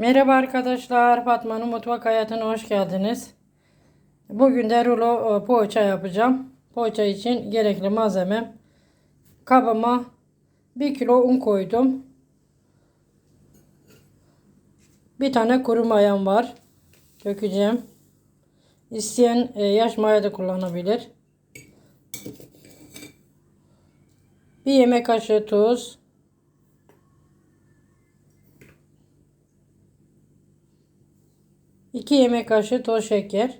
Merhaba arkadaşlar, Fatma'nın mutfak hayatına hoş geldiniz. Bugün de rulo e, poğaça yapacağım. Poğaça için gerekli malzemem. Kabıma 1 kilo un koydum. Bir tane kuru mayam var. Dökeceğim. İsteyen e, yaş maya da kullanabilir. Bir yemek kaşığı tuz. 2 yemek kaşığı toz şeker.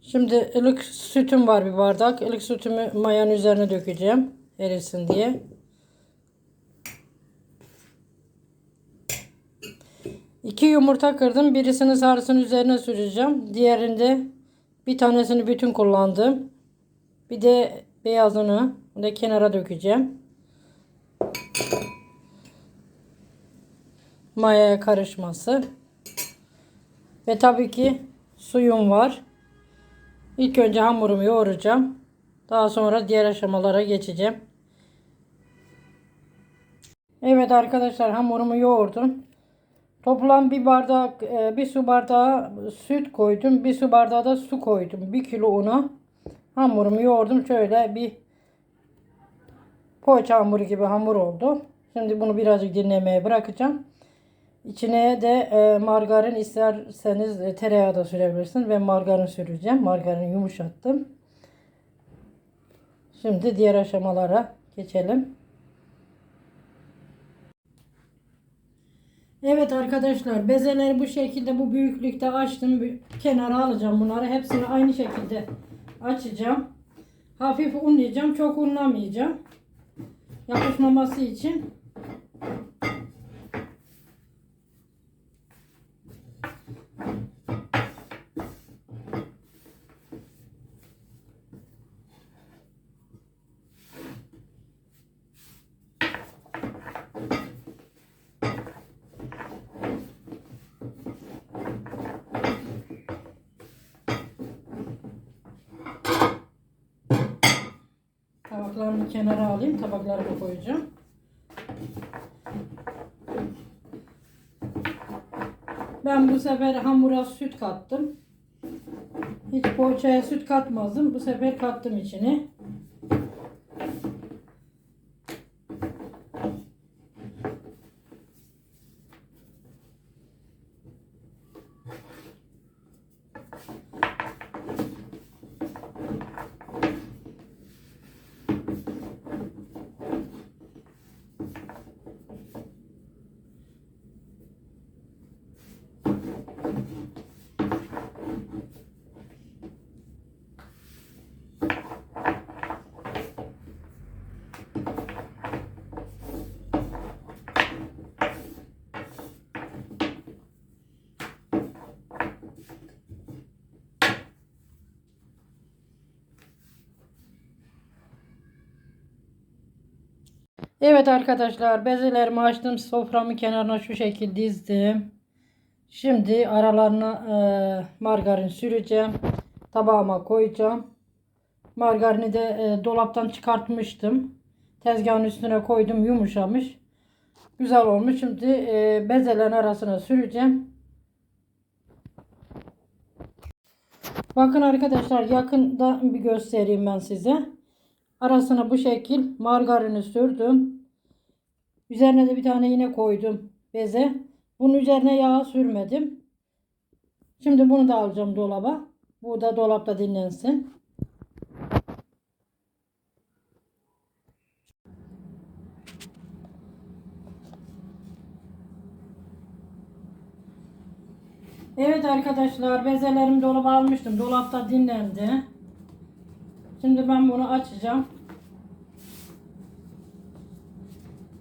Şimdi ılık sütüm var bir bardak. Ilık sütümü mayanın üzerine dökeceğim. Erisin diye. İki yumurta kırdım. Birisini sarısının üzerine süreceğim. Diğerinde bir tanesini bütün kullandım. Bir de beyazını da kenara dökeceğim. Mayaya karışması. Ve tabii ki suyum var. İlk önce hamurumu yoğuracağım. Daha sonra diğer aşamalara geçeceğim. Evet arkadaşlar hamurumu yoğurdum. Toplam bir bardak e, bir su bardağı süt koydum. Bir su bardağı da su koydum. Bir kilo una. Hamurumu yoğurdum. Şöyle bir poğaça hamuru gibi hamur oldu. Şimdi bunu birazcık dinlemeye bırakacağım. İçine de e, margarin isterseniz e, tereyağı da sürebilirsiniz. Ben margarin süreceğim. Margarini yumuşattım. Şimdi diğer aşamalara geçelim. Evet arkadaşlar bezeleri bu şekilde bu büyüklükte açtım. Bir Kenara alacağım bunları. Hepsini aynı şekilde açacağım. Hafif unlayacağım. Çok unlamayacağım. Yapışmaması için. Tabaklarımı kenara alayım. Tabaklarımı koyacağım. Ben bu sefer hamura süt kattım. Hiç poğaçaya süt katmazdım. Bu sefer kattım içine. Evet arkadaşlar bezelerimi açtım. Soframın kenarına şu şekilde dizdim. Şimdi aralarına e, margarin süreceğim. Tabağıma koyacağım. Margarini de e, dolaptan çıkartmıştım. Tezgahın üstüne koydum yumuşamış. Güzel olmuş. Şimdi e, bezelerin arasına süreceğim. Bakın arkadaşlar yakında bir göstereyim ben size. Arasına bu şekil margarini sürdüm. Üzerine de bir tane yine koydum beze. Bunun üzerine yağ sürmedim. Şimdi bunu da alacağım dolaba. Bu da dolapta dinlensin. Evet arkadaşlar bezelerimi dolaba almıştım. Dolapta dinlendi. Şimdi ben bunu açacağım.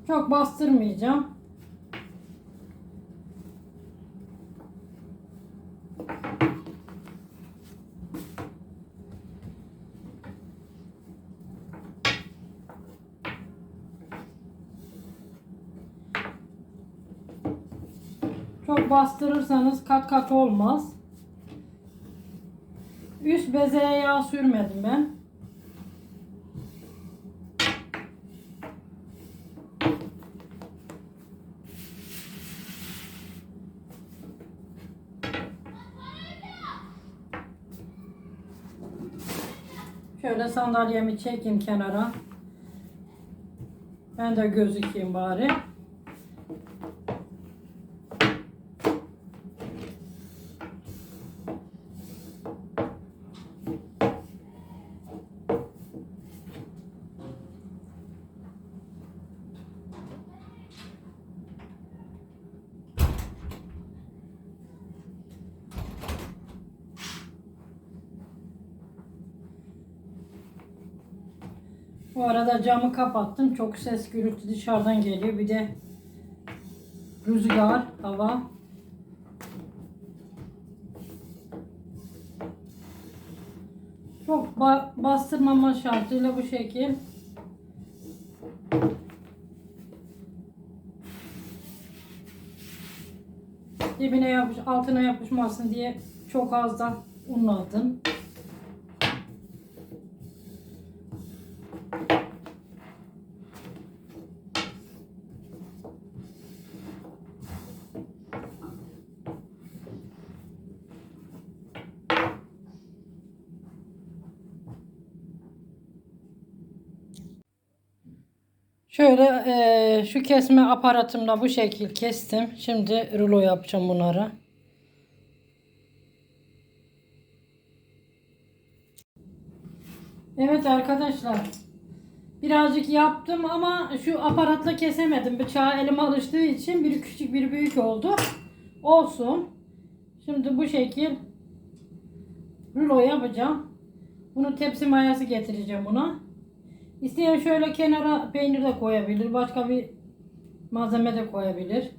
Çok bastırmayacağım. Çok bastırırsanız kat kat olmaz. Üst bezeye yağ sürmedim ben. Şöyle sandalyemi çekeyim kenara. Ben de gözükeyim bari. Bu arada camı kapattım. Çok ses gürültü dışarıdan geliyor. Bir de rüzgar, hava. Çok ba- bastırmama şartıyla bu şekil. Dibine yapış, altına yapışmasın diye çok az da unladım. Şöyle eee, şu kesme aparatımla bu şekil kestim. Şimdi rulo yapacağım bunları. Evet arkadaşlar. Birazcık yaptım ama şu aparatla kesemedim. Bıçağı elime alıştığı için biri küçük biri büyük oldu. Olsun. Şimdi bu şekil rulo yapacağım. Bunu tepsi mayası getireceğim buna. İsteyen şöyle kenara peynir de koyabilir. Başka bir malzeme de koyabilir.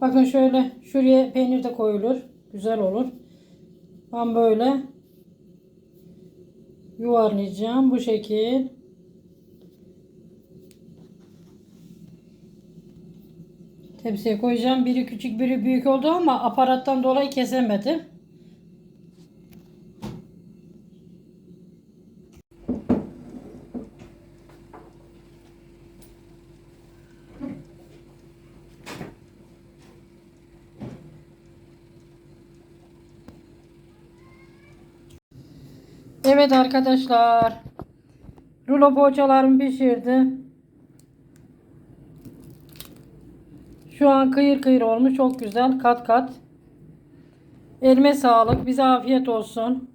Bakın şöyle şuraya peynir de koyulur. Güzel olur. Ben böyle yuvarlayacağım bu şekil. Tepsiye koyacağım. Biri küçük biri büyük oldu ama aparattan dolayı kesemedim. Evet arkadaşlar. Rulo poğaçalarımı pişirdim. Şu an kıyır kıyır olmuş. Çok güzel. Kat kat. Elime sağlık. Bize afiyet olsun.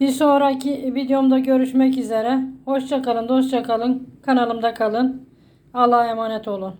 Bir sonraki videomda görüşmek üzere. Hoşça kalın, dostça kalın. Kanalımda kalın. Allah'a emanet olun.